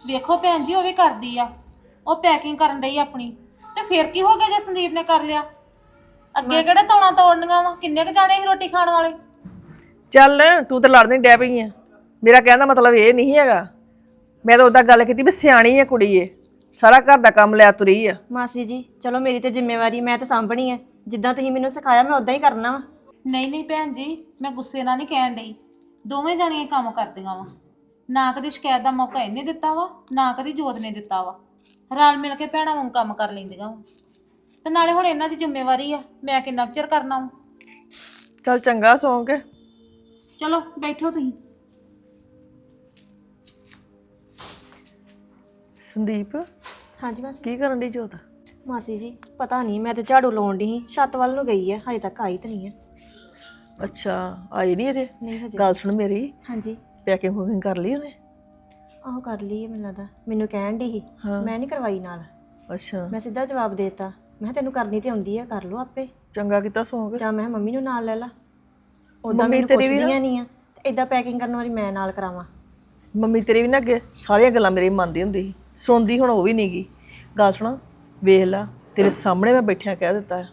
ਵੇਖੋ ਭੈਣ ਜੀ ਉਹ ਵੀ ਕਰਦੀ ਆ। ਉਹ ਪੈਕਿੰਗ ਕਰਨ ਡਈ ਆਪਣੀ। ਤੇ ਫਿਰ ਕੀ ਹੋ ਗਿਆ ਜੇ ਸੰਦੀਪ ਨੇ ਕਰ ਲਿਆ? ਅੱਗੇ ਕਿਹੜੇ ਤੌਣਾ ਤੋੜਨੀਆਂ ਵਾ? ਕਿੰਨੇ ਕ ਜਾਣੇ ਸੀ ਰੋਟੀ ਖਾਣ ਵਾਲੇ? ਚੱਲ ਤੂੰ ਤਾਂ ਲੜਨੀ ਡੈ ਪਈ ਆ। ਮੇਰਾ ਕਹਿਣ ਦਾ ਮਤਲਬ ਇਹ ਨਹੀਂ ਹੈਗਾ। ਮੈਂ ਤਾਂ ਉਹਦਾ ਗੱਲ ਕੀਤੀ ਵੀ ਸਿਆਣੀ ਆ ਕੁੜੀ ਏ। ਸਾਰਾ ਘਰ ਦਾ ਕੰਮ ਲਿਆ ਤੁਰੀ ਆ। ਮਾਸੀ ਜੀ ਚਲੋ ਮੇਰੀ ਤੇ ਜ਼ਿੰਮੇਵਾਰੀ ਮੈਂ ਤੇ ਸਾਂਭਣੀ ਹੈ ਜਿੱਦਾਂ ਤੁਸੀਂ ਮੈਨੂੰ ਸਿਖਾਇਆ ਮੈਂ ਉਦਾਂ ਹੀ ਕਰਨਾ ਵਾ। ਨਹੀਂ ਨਹੀਂ ਭੈਣ ਜੀ ਮੈਂ ਗੁੱਸੇ ਨਾਲ ਨਹੀਂ ਕਹਿਣ ਡਈ। ਦੋਵੇਂ ਜਾਣੀਆਂ ਕੰਮ ਕਰਦੀਆਂ ਵਾ। ਨਾ ਕਦੀ ਸ਼ਿਕਾਇਤ ਦਾ ਮੌਕਾ ਇਹਨੇ ਦਿੱਤਾ ਵਾ ਨਾ ਕਦੀ ਜੋਤ ਨੇ ਦਿੱਤਾ ਵਾ। ਰਲ ਮਿਲ ਕੇ ਭੈਣਾਂ ਵਾਂਗ ਕੰਮ ਕਰ ਲੈਂਦੀਆਂ ਵਾ। ਤੇ ਨਾਲੇ ਹੁਣ ਇਹਨਾਂ ਦੀ ਜ਼ਿੰਮੇਵਾਰੀ ਆ ਮੈਂ ਕਿੰਨਾ ਕੁ ਚਿਰ ਕਰਨਾ ਵਾ। ਚੱਲ ਚੰਗਾ ਸੌਂ ਕੇ। ਚਲੋ ਬੈਠੋ ਤੁਸੀਂ। ਸੰਦੀਪ ਹਾਂਜੀ ਮਾਸੀ। ਕੀ ਕਰਨ ਦੀ ਜੋਤ? ਮਾਸੀ ਜੀ ਪਤਾ ਨਹੀਂ ਮੈਂ ਤੇ ਝਾੜੂ ਲਾਉਣ ਦੀ ਸੀ। ਛੱਤ ਵੱਲ ਨੂੰ ਗਈ ਹੈ ਹਜੇ ਤੱਕ ਆਈ ਤਾਂ ਨਹੀਂ ਹੈ ਅੱਛਾ ਆਈ ਨਹੀਂ ਇਹਦੇ ਨਹੀਂ ਹਜੇ। ਗੱਲ ਸੁਣ ਮੇਰੀ। ਹਾਂਜੀ। ਪੈਕਿੰਗ ਪੂਕਿੰਗ ਕਰ ਲਈ ਉਹਨੇ? ਆਹੋ ਕਰ ਲਈ ਹੈ ਮੈਨੂੰ ਲੱਗਦਾ। ਮੈਨੂੰ ਕਹਿਣ ਦੀ ਸੀ ਮੈਂ ਨਹੀਂ ਕਰਵਾਈ ਨਾਲ। ਅੱਛਾ। ਮੈਂ ਸਿੱਧਾ ਜਵਾਬ ਦੇਤਾ। ਮੈਂ ਕਿਹਾ ਤੈਨੂੰ ਕਰਨੀ ਤੇ ਆਉਂਦੀ ਆ ਕਰ ਲਓ ਆਪੇ। ਚੰਗਾ ਕੀਤਾ ਸੌਂ ਕੇ ਜਾਂ ਮੈਂ ਕਿਹਾ ਮੰਮੀ ਨੂੰ ਨਾਲ ਲੈ ਲਾ। ਉਦਾਂ ਮੰਮੀ ਮੈਨੂੰ ਤੇਰੀ ਵੀ ਪੁੱਛਦੀਆਂ ਨਹੀਂ ਆ। ਤੇ ਇਦਾਂ ਪੈਕਿੰਗ ਕਰਨ ਵਾਲੀ ਮੈਂ ਨਾਲ ਕਰਾਵਾਂ। ਮੰਮੀ ਤੇਰੀ ਵੀ ਨਾ ਅੱਗੇ ਸਾਰੀਆਂ ਗੱਲਾਂ ਮੇਰੀ ਮੰਨਦੀ ਹੁੰਦੀ ਸੀ। ਸੁਣਦੀ ਹੁਣ ਉਹ ਵੀ ਨਹੀਂਗੀ ਗੱਲ ਸੁਣ ਵੇਖ ਲਾ ਤੇਰੇ ਸਾਹਮਣੇ ਮੈਂ ਬੈਠਿਆ ਕਹਿ ਦਿੱਤਾ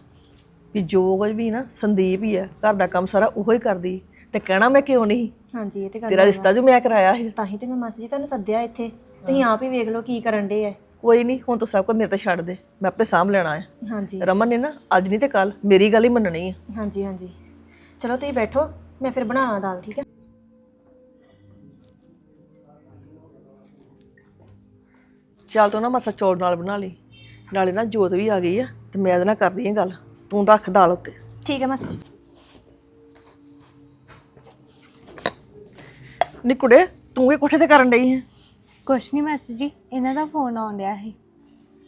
ਵੀ ਜੋ ਕੁਝ ਵੀ ਨਾ ਸੰਦੀਪ ਹੀ ਆ ਘਰ ਦਾ ਕੰਮ ਸਾਰਾ ਉਹੋ ਹੀ ਕਰਦੀ। ਤੇ ਕਹਿਣਾ ਮੈਂ ਕਿਉਂ ਨਹੀਂ? ਹਾਂਜੀ ਇਹ ਤੇ ਗੱਲ ਤੇਰਾ ਰਿਸ਼ਤਾ ਜੋ ਮੈਂ ਕਰਾਇਆ ਸੀ। ਤਾਂ ਹੀ ਤੇ ਮੈਂ ਮਾਸੀ ਜੀ ਤੁਹਾਨੂੰ ਸੱਦਿਆ ਇੱਥੇ। ਤੁਸੀਂ ਆਪ ਹੀ ਵੇਖ ਲਓ ਕੀ ਕਰਨ ਦੇ ਆ ਕੋਈ ਨਹੀਂ ਹੁਣ ਤੂੰ ਸਭ ਕੁਝ ਮੇਰੇ ਤੇ ਛੱਡ ਦੇ। ਮੈਂ ਆਪੇ ਸਾਂਭ ਲੈਣਾ ਹੈ। ਹਾਂਜੀ। ਰਮਨ ਨੇ ਨਾ ਅੱਜ ਨਹੀਂ ਤੇ ਕੱਲ ਮੇਰੀ ਗੱਲ ਹੀ ਮੰਨਣੀ ਹੈ। ਹਾਂਜੀ ਹਾਂਜੀ। ਚਲੋ ਤੁਸੀਂ ਬੈਠੋ ਮੈਂ ਫਿਰ ਬਣਾਵਾਂ ਦਾਲ ਠੀਕ ਹੈ? ਚੱਲ ਤੂੰ ਨਾ ਮਸਾ ਚੌਲ ਨਾਲ ਬਣਾ ਲਈ। ਨਾਲੇ ਨਾ ਜੋਤ ਵੀ ਆ ਗਈ ਆ ਤੇ ਮੈਂ ਇਹਦੇ ਨਾਲ ਕਰਦੀ ਆ ਗੱਲ। ਤੂੰ ਰੱਖ ਦਾਲ ਉੱਤੇ। ਠੀਕ ਹੈ ਮਾਸੀ। ਨੀ ਕੁੜੇ ਤੂੰ ਵੀ ਕੋਠੇ ਤੇ ਕਰਨ ਡਈ ਹੈ ਕੁਛ ਨਹੀਂ ਮਾਸੀ ਜੀ ਇਹਨਾਂ ਦਾ ਫੋਨ ਆਉਣ ਡਿਆ ਸੀ।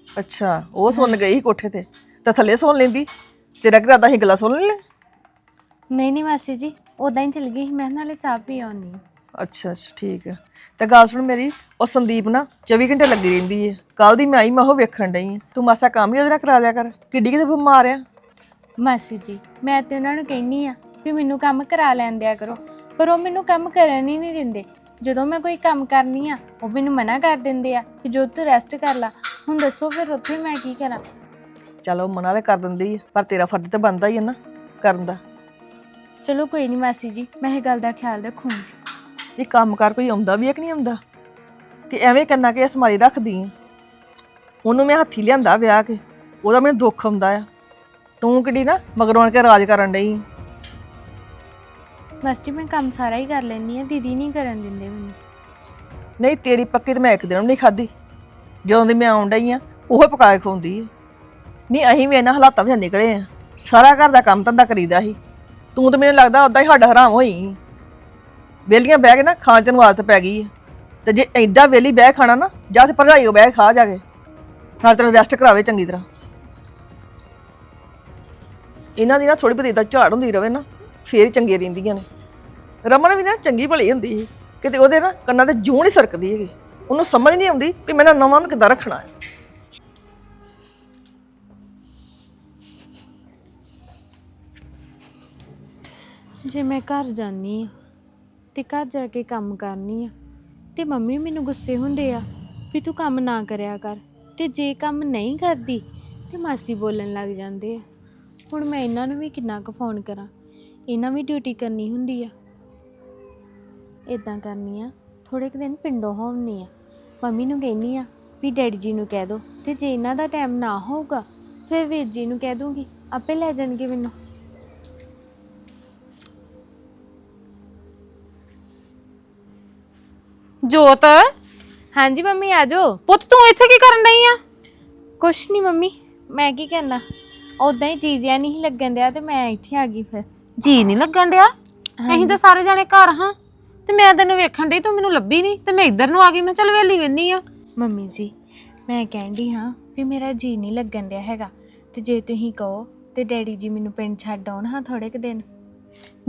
ਅੱਛਾ ਉਹ ਸੁਣ ਗਈ ਸੀ ਕੋਠੇ ਤੇ। ਤਾਂ ਥੱਲੇ ਸੁਣ ਲੈਂਦੀ। ਤੇਰਾ ਕਿਰਾਦਾ ਹੀ ਗੱਲਾਂ ਸੁਣ ਲੈ ਨਹੀਂ ਨਹੀਂ ਮਾਸੀ ਜੀ ਉਦਾਂ ਹੀ ਚਲ ਗਈ ਸੀ। ਮੈਂ ਨਾਲੇ ਚਾਹ ਪੀ ਆਉਣੀ ਅੱਛਾ ਅੱਛਾ ਠੀਕ ਹੈ। ਤੇ ਗੱਲ ਸੁਣ ਮੇਰੀ ਉਹ ਸੰਦੀਪ ਨਾ 24 ਘੰਟੇ ਲੱਗੀ ਰਹਿੰਦੀ ਹੈ ਕੱਲ ਦੀ ਮੈਂ ਆਈ ਮੈਂ ਉਹ ਵੇਖਣ ਡਈ ਹਾਂ ਤੂੰ ਮਾਸਾ ਕੰਮ ਹੀ ਉਹਦੇ ਨਾਲ ਕਰਾ ਦਿਆ ਕਰ। ਕਿੱਡੀ ਕਿਤੇ ਬਿਮਾਰ ਆ? ਮਾਸੀ ਜੀ ਮੈਂ ਤੇ ਉਹਨਾਂ ਨੂੰ ਕਹਿੰਨੀ ਆ ਵੀ ਮੈਨੂੰ ਕੰਮ ਕਰਾ ਲੈਣ ਦਿਆ ਕਰੋ। ਪਰ ਉਹ ਮੈਨੂੰ ਕੰਮ ਕਰਨ ਹੀ ਨਹੀਂ ਦਿੰਦੇ। ਜਦੋਂ ਮੈਂ ਕੋਈ ਕੰਮ ਕਰਨੀ ਆ ਉਹ ਮੈਨੂੰ ਮਨਾ ਕਰ ਦਿੰਦੇ ਆ ਕਿ ਜੋ ਤੂੰ ਰੈਸਟ ਕਰ ਲਾ ਹੁਣ ਦੱਸੋ ਫਿਰ ਉੱਥੇ ਮੈਂ ਕੀ ਕਰਾਂ? ਚਲੋ ਮਨਾ ਤੇ ਕਰ ਦਿੰਦੀ ਹੈ ਪਰ ਤੇਰਾ ਫਰਜ਼ ਤੇ ਬਣਦਾ ਹੀ ਹੈ ਨਾ ਕਰਨ ਦਾ। ਚਲੋ ਕੋਈ ਨਹੀਂ ਮਾਸੀ ਜੀ ਮੈਂ ਇਹ ਗੱਲ ਦਾ ਖਿਆਲ ਰੱਖੂੰਗੀ। ਇਹ ਕੰਮ ਕਰ ਕੋਈ ਆਉਂਦਾ ਵੀ ਹੈ ਕਿ ਨਹੀਂ ਆਉਂਦਾ? ਕਿ ਐਵੇਂ ਕੰਨਾ ਕੇ ਸਮਾਰੀ ਰੱਖਦੀ ਆ। ਉਹਨੂੰ ਮੈਂ ਹੱਥੀ ਲਿਆਂਦਾ ਵਿਆਹ ਕੇ ਉਹਦਾ ਮੈਨੂੰ ਦੁੱਖ ਆਉਂਦਾ ਆ। ਤੂੰ ਕਿੱਡੀ ਨਾ ਮਗਰੋਂ ਆਣ ਕੇ ਰਾਜ ਕਰਨ ਡਈ ਆਂ। ਮਾਸੀ ਮੈਂ ਕੰਮ ਸਾਰਾ ਹੀ ਕਰ ਲੈਣੀ ਆ ਦੀਦੀ ਨਹੀਂ ਕਰਨ ਦਿੰਦੇ ਮੈਨੂੰ। ਨਹੀਂ ਤੇਰੀ ਪੱਕੀ ਤੇ ਮੈਂ ਇੱਕ ਦਿਨ ਵੀ ਨਹੀਂ ਖਾਧੀ। ਜਦੋਂ ਦੀ ਮੈਂ ਆਉਣ ਡਈ ਆ ਉਹ ਪਕਾ ਕੇ ਖਵਾਉਂਦੀ ਹੈ ਨਹੀਂ ਅਸੀਂ ਵੀ ਇਹਨਾਂ ਹਾਲਾਤਾਂ ਵਿੱਚ ਨਿਕਲੇ ਆ। ਸਾਰਾ ਘਰ ਦਾ ਕੰਮ ਧੰਦਾ ਕਰੀਦਾ ਸੀ। ਤੂੰ ਤਾਂ ਮੈਨੂੰ ਲੱਗਦਾ ਉਦਾਂ ਹੀ ਹੱਡ ਹਰਾਮ ਹੋਈ ਵੇਲੀਆਂ ਬਹਿ ਕੇ ਨਾ ਖਾਣ ਚ ਨੂੰ ਆਦਤ ਪੈ ਗਈ ਹੈ। ਤੇ ਜੇ ਐਡਾ ਵੇਲੀ ਬਹਿ ਖਾਣਾ ਨਾ, ਜਾਂ ਤੇ ਭਰਜਾਈ ਉਹ ਬਹਿ ਖਾ ਜਾ ਕੇ, ਨਾਲ ਤੈਨੂੰ ਰੈਸਟ ਕਰਾਵੇ ਚੰਗੀ ਤਰ੍ਹਾਂ। ਇਹਨਾਂ ਦੀ ਨਾ ਥੋੜੀ ਬਹੁਤੀ ਤਾਂ ਝਾੜ ਹੁੰਦੀ ਰਵੇ ਨਾ, ਫੇਰ ਹੀ ਚੰਗੀਆਂ ਰਹਿੰਦੀਆਂ ਨੇ। ਰਮਨ ਵੀ ਨਾ ਚੰਗੀ ਭਲੀ ਹੁੰਦੀ ਸੀ, ਕਿਤੇ ਉਹਦੇ ਨਾ ਕੰਨਾਂ ਤੇ ਜੂੰ ਹੀ ਸਰਕਦੀ ਹੈਗੀ। ਉਹਨੂੰ ਸਮਝ ਨਹੀਂ ਆਉਂਦੀ ਵੀ ਮੈਂ ਨਾ ਨਵਾਂ ਨੂੰ ਕਿੱਦਾਂ ਰੱਖਣਾ ਹੈ। ਜੇ ਮੈਂ ਘਰ ਜਾਨੀ ਆ ਤੇ ਘਰ ਜਾ ਕੇ ਕੰਮ ਕਰਨੀ ਆ। ਤੇ ਮੰਮੀ ਮੈਨੂੰ ਗੁੱਸੇ ਹੁੰਦੇ ਆ ਵੀ ਤੂੰ ਕੰਮ ਨਾ ਕਰਿਆ ਕਰ। ਤੇ ਜੇ ਕੰਮ ਨਹੀਂ ਕਰਦੀ, ਤੇ ਮਾਸੀ ਬੋਲਣ ਲੱਗ ਜਾਂਦੇ ਆ। ਹੁਣ ਮੈਂ ਇਹਨਾਂ ਨੂੰ ਵੀ ਕਿੰਨਾ ਕੁ ਫੋਨ ਕਰਾਂ। ਇਹਨਾਂ ਵੀ ਡਿਊਟੀ ਕਰਨੀ ਹੁੰਦੀ ਆ। ਇਦਾਂ ਕਰਨੀ ਆ ਥੋੜੇ ਕੁ ਦਿਨ ਪਿੰਡੋਂ ਹੋਣੀ ਆ। ਮੰਮੀ ਨੂੰ ਕਹਿਨੀ ਆ ਵੀ ਡੈਡੀ ਜੀ ਨੂੰ ਕਹਿ ਦੋ। ਤੇ ਜੇ ਇਹਨਾਂ ਦਾ ਟਾਈਮ ਨਾ ਹੋਊਗਾ, ਫਿਰ ਵੀਰ ਜੀ ਨੂੰ ਕਹਿ ਦੂੰਗੀ, ਆਪੇ ਲੈ ਜਾਣਗੇ ਮੈਨੂੰ। ਜੋਤ? ਹਾਂਜੀ ਮੰਮੀ ਆ ਜਾਓ। ਪੁੱਤ ਤੂੰ ਇੱਥੇ ਕੀ ਕਰਨ ਡਈ ਆ? ਕੁਛ ਨਹੀਂ ਮੰਮੀ ਮੈਂ ਕੀ ਕਰਨਾ? ਉਦਾਂ ਹੀ ਚੀਜ਼ਿਆ ਨਹੀਂ ਲੱਗਣ ਦਿਆ ਤੇ ਮੈਂ ਇੱਥੇ ਆ ਗਈ ਫਿਰ। ਜੀ ਨਹੀਂ ਲੱਗਣ ਡਿਆ? ਅਸੀਂ ਤਾਂ ਸਾਰੇ ਜਾਣੇ ਘਰ ਹਾਂ। ਤੇ ਮੈਂ ਤੈਨੂੰ ਵੇਖਣ ਡਈ ਤੂੰ ਮੈਨੂੰ ਲੱਭੀ ਨਹੀਂ ਤੇ ਮੈਂ ਇੱਧਰ ਨੂੰ ਆ ਗਈ ਮੈਂ ਚੱਲ ਵੇਲੀ ਵੇਨੀ ਆ। ਮੰਮੀ ਜੀ ਮੈਂ ਕਹਿੰਦੀ ਹਾਂ ਵੀ ਮੇਰਾ ਜੀ ਨਹੀਂ ਲੱਗਣ ਦਿਆ ਹੈਗਾ। ਤੇ ਜੇ ਤੁਸੀਂ ਕਹੋ ਤੇ ਡੈਡੀ ਜੀ ਮੈਨੂੰ ਪਿੰਡ ਛੱਡ ਆਉਣ ਹਾਂ ਥੋੜੇ ਕੁ ਦਿਨ।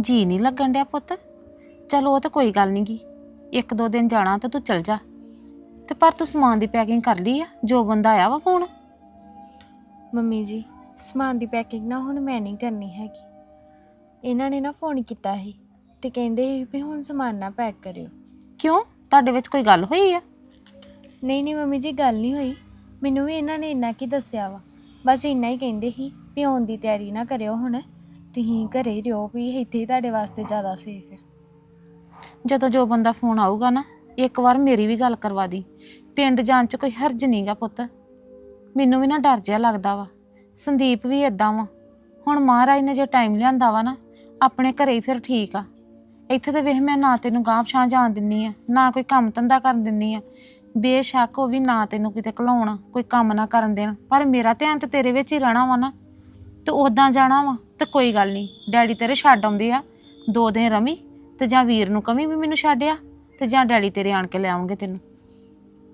ਜੀ ਨਹੀਂ ਲੱਗਣ ਡਿਆ ਪੁੱਤ। ਚਲ ਉਹ ਤਾਂ ਕੋਈ ਗੱਲ ਨਹੀਂ ਗੀ। ਇੱਕ ਦੋ ਦਿਨ ਜਾਣਾ ਤਾਂ ਤੂੰ ਚਲ ਜਾ। ਤੇ ਪਰ ਤੂੰ ਸਮਾਨ ਦੀ ਪੈਕਿੰਗ ਕਰ ਲਈ ਆ ਜੋ ਬੰਦਾ ਆਇਆ ਵਾ ਫੋਨ? ਮੰਮੀ ਜੀ ਸਮਾਨ ਦੀ ਪੈਕਿੰਗ ਨਾ ਹੁਣ ਮੈਂ ਨਹੀਂ ਕਰਨੀ ਹੈਗੀ। ਇਹਨਾਂ ਨੇ ਨਾ ਫੋਨ ਕੀਤਾ ਸੀ ਤੇ ਕਹਿੰਦੇ ਸੀ ਵੀ ਹੁਣ ਸਮਾਨ ਨਾ ਪੈਕ ਕਰਿਓ। ਕਿਉਂ? ਤੁਹਾਡੇ ਵਿੱਚ ਕੋਈ ਗੱਲ ਹੋਈ ਆ? ਨਹੀਂ ਨਹੀਂ ਮੰਮੀ ਜੀ ਗੱਲ ਨਹੀਂ ਹੋਈ। ਮੈਨੂੰ ਵੀ ਇਹਨਾਂ ਨੇ ਇੰਨਾ ਕੀ ਦੱਸਿਆ ਵਾ। ਬਸ ਇੰਨਾ ਹੀ ਕਹਿੰਦੇ ਸੀ ਵੀ ਆਉਣ ਦੀ ਤਿਆਰੀ ਨਾ ਕਰਿਓ ਹੁਣ। ਤੁਸੀਂ ਘਰੇ ਹੀ ਰਹੋ ਵੀ ਇੱਥੇ ਹੀ ਤੁਹਾਡੇ ਵਾਸਤੇ ਜ਼ਿਆਦਾ ਸੇਫ ਹੈ ਜਦੋਂ ਜੋ ਬੰਦਾ ਫੋਨ ਆਊਗਾ ਨਾ, ਇੱਕ ਵਾਰ ਮੇਰੀ ਵੀ ਗੱਲ ਕਰਵਾ ਦੀ। ਪਿੰਡ ਜਾਣ ਚ ਕੋਈ ਹਰਜ ਨਹੀਂਗਾ ਪੁੱਤ। ਮੈਨੂੰ ਵੀ ਨਾ ਡਰ ਜਿਹਾ ਲੱਗਦਾ ਵਾ। ਸੰਦੀਪ ਵੀ ਇਦਾਂ ਵਾ। ਹੁਣ ਮਹਾਰਾਜ ਨੇ ਜੇ ਟਾਈਮ ਲਿਆਂਦਾ ਵਾ ਨਾ, ਆਪਣੇ ਘਰੇ ਹੀ ਫਿਰ ਠੀਕ ਆ। ਇੱਥੇ ਤੇ ਵੇਖ ਮੈਂ ਨਾ ਤੈਨੂੰ ਗਾਂਹ ਪਛਾਂ ਜਾਣ ਦਿੰਨੀ ਆ, ਨਾ ਕੋਈ ਕੰਮ ਧੰਦਾ ਕਰਨ ਦਿੰਨੀ ਆ। ਬੇਸ਼ੱਕ ਉਹ ਵੀ ਨਾ ਤੈਨੂੰ ਕਿਤੇ ਘਲਾਉਣ, ਕੋਈ ਕੰਮ ਨਾ ਕਰਨ ਦੇਣ। ਪਰ ਮੇਰਾ ਧਿਆਨ ਤੇ ਤੇਰੇ ਵਿੱਚ ਹੀ ਰਹਿਣਾ ਵਾ ਨਾ। ਤੇ ਉਦਾਂ ਜਾਣਾ ਵਾ ਤੇ ਕੋਈ ਗੱਲ ਨਹੀਂ ਡੈਡੀ ਤੇਰੇ ਛੱਡ ਆਉਂਦੇ ਆ। ਦੋ ਦਿਨ ਰਮੀ ਤੇ ਜਾਂ ਵੀਰ ਨੂੰ ਕਵੀ ਵੀ ਮੈਨੂੰ ਛੱਡਿਆ ਤੇ ਜਾਂ ਡੈਡੀ ਤੇਰੇ ਆਣ ਕੇ ਲੈ ਆਉਣਗੇ ਤੈਨੂੰ।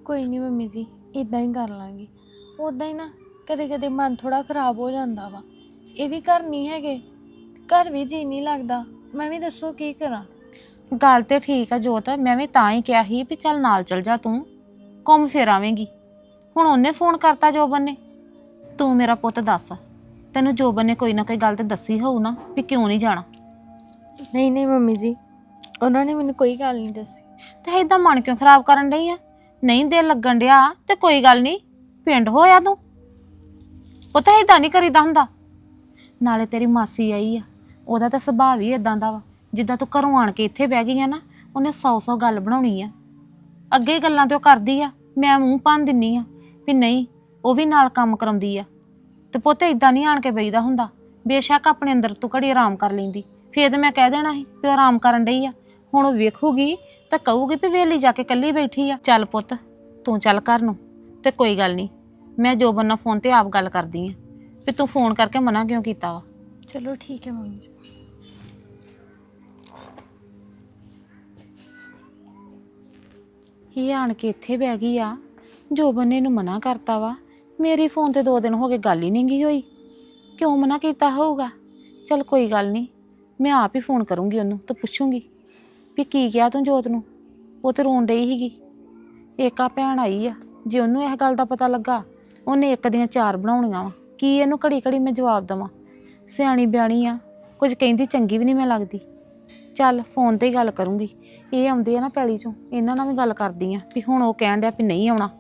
ਕੋਈ ਨਹੀਂ ਮੰਮੀ ਜੀ ਇਦਾਂ ਹੀ ਕਰ ਲਾਂਗੇ। ਉਦਾਂ ਹੀ ਨਾ ਕਦੇ ਕਦੇ ਮਨ ਥੋੜਾ ਖਰਾਬ ਹੋ ਜਾਂਦਾ ਵਾ। ਇਹ ਵੀ ਘਰ ਨਹੀਂ ਹੈਗੇ। ਘਰ ਵੀ ਜੀ ਨਹੀਂ ਲੱਗਦਾ। ਮੈਂ ਵੀ ਦੱਸੋ ਕੀ ਕਰਾਂ? ਗੱਲ ਤੇ ਠੀਕ ਆ ਜੋਤ ਮੈਂ ਵੀ ਤਾਂ ਹੀ ਕਿਹਾ ਸੀ ਵੀ ਚੱਲ ਨਾਲ ਚਲ ਜਾ ਤੂੰ। ਘੁੰਮ ਫਿਰ ਆਵੇਂਗੀ। ਹੁਣ ਉਹਨੇ ਫੋਨ ਕਰਤਾ ਜੋਬਨ ਨੇ। ਤੂੰ ਮੇਰਾ ਪੁੱਤ ਦੱਸ। ਤੈਨੂੰ ਜੋਬਨ ਨੇ ਕੋਈ ਨਾ ਕੋਈ ਗੱਲ ਤੇ ਦੱਸੀ ਹੋਊ ਨਾ ਵੀ ਕਿਉਂ ਨਹੀਂ ਜਾਣਾ। ਨਹੀਂ ਨਹੀਂ ਮੰਮੀ ਜੀ ਉਹਨਾਂ ਨੇ ਮੈਨੂੰ ਕੋਈ ਗੱਲ ਨਹੀਂ ਦੱਸੀ। ਤੇ ਏਦਾਂ ਮਨ ਕਿਉਂ ਖਰਾਬ ਕਰਨ ਡਈ ਆ? ਨਹੀਂ ਦਿਲ ਲੱਗਣ ਡਿਆ, ਤੇ ਕੋਈ ਗੱਲ ਨਹੀਂ, ਪਿੰਡ ਹੋਇਆ ਤੂੰ। ਉਹ ਤਾਂ ਏਦਾਂ ਨਹੀਂ ਕਰੀਦਾ ਹੁੰਦਾ। ਨਾਲੇ ਤੇਰੀ ਮਾਸੀ ਆਈ ਆ, ਉਹਦਾ ਤਾਂ ਸੁਭਾਅ ਵੀ ਇਦਾਂ ਦਾ ਵਾ। ਜਿੱਦਾਂ ਤੂੰ ਘਰੋਂ ਆਣ ਕੇ ਇੱਥੇ ਬਹਿ ਗਈ ਆ ਨਾ, ਉਹਨੇ ਸੌ ਸੌ ਗੱਲ ਬਣਾਉਣੀ ਆ। ਅੱਗੇ ਗੱਲਾਂ ਤੇ ਉਹ ਕਰਦੀ ਆ, ਮੈਂ ਮੂੰਹ ਭੰਨ ਦਿੰਨੀ ਆ ਵੀ ਨਹੀਂ, ਉਹ ਵੀ ਨਾਲ ਕੰਮ ਕਰਾਉਂਦੀ ਆ। ਤੇ ਪੁੱਤ ਇਦਾਂ ਨਹੀਂ ਆਣ ਕੇ ਬਈਦਾ ਹੁੰਦਾ, ਬੇਸ਼ੱਕ ਆਪਣੇ ਅੰਦਰ ਤੂੰ ਘੜੀ ਆਰਾਮ ਕਰ ਲੈਂਦੀ। ਫੇਰ ਤੇ ਮੈਂ ਕਹਿ ਦੇਣਾ ਸੀ ਵੀ ਉਹ ਆਰਾਮ ਕਰਨ ਡਈ ਆ। ਹੁਣ ਉਹ ਵੇਖੂਗੀ ਤਾਂ ਕਹੂਗੀ ਵੀ ਵੇਲੀ ਜਾ ਕੇ ਕੱਲੀ ਬੈਠੀ ਆ। ਚੱਲ ਪੁੱਤ ਤੂੰ ਚੱਲ ਘਰ ਨੂੰ ਤੇ ਕੋਈ ਗੱਲ ਨਹੀਂ। ਮੈਂ ਜੋਬਨ ਨਾਲ ਫੋਨ ਤੇ ਆਪ ਗੱਲ ਕਰਦੀ ਆ ਵੀ ਤੂੰ ਫੋਨ ਕਰਕੇ ਮਨਾ ਕਿਉਂ ਕੀਤਾ ਵਾ? ਚਲੋ ਠੀਕ ਹੈ ਮੰਮੀ ਜੀ। ਇਹ ਆਣ ਕੇ ਇੱਥੇ ਬਹਿ ਗਈ ਆ। ਜੋਬਨ ਨੇ ਇਹਨੂੰ ਮਨਾ ਕਰਤਾ ਵਾ। ਮੇਰੀ ਫੋਨ ਤੇ ਦੋ ਦਿਨ ਹੋ ਗਏ ਗੱਲ ਹੀ ਨਹੀਂ ਗਈ ਹੋਈ। ਕਿਉਂ ਮਨਾ ਕੀਤਾ ਹੋਊਗਾ? ਚਲ ਕੋਈ ਗੱਲ ਨਹੀਂ ਮੈਂ ਆਪ ਹੀ ਫੋਨ ਕਰੂੰਗੀ ਉਹਨੂੰ ਤੇ ਪੁੱਛੂੰਗੀ। ਵੀ ਕੀ ਕਿਹਾ ਤੂੰ ਜੋਤ ਨੂੰ? ਉਹ ਤੇ ਰੋਣ ਡਈ ਸੀਗੀ। ਏਕਾ ਭੈਣ ਆਈ ਆ। ਜੇ ਉਹਨੂੰ ਇਹ ਗੱਲ ਦਾ ਪਤਾ ਲੱਗਾ, ਉਹਨੇ ਇੱਕ ਦੀਆਂ ਚਾਰ ਬਣਾਉਣੀਆਂ ਵਾ। ਕੀ ਇਹਨੂੰ ਘੜੀ ਘੜੀ ਮੈਂ ਜਵਾਬ ਦਵਾਂ? ਸਿਆਣੀ ਬਿਆਣੀ ਆ। ਕੁਝ ਕਹਿੰਦੀ ਚੰਗੀ ਵੀ ਨਹੀਂ ਮੈਂ ਲੱਗਦੀ। ਚੱਲ, ਫੋਨ ਤੇ ਹੀ ਗੱਲ ਕਰੂੰਗੀ। ਇਹ ਆਉਂਦੇ ਆ ਨਾ ਪੈਲੀ ਚੋਂ। ਇਹਨਾਂ ਨਾਲ ਵੀ ਗੱਲ ਕਰਦੀ ਆ ਵੀ ਹੁਣ ਉਹ ਕਹਿਣ ਡਿਆ ਵੀ ਨਹੀਂ ਆਉਣਾ।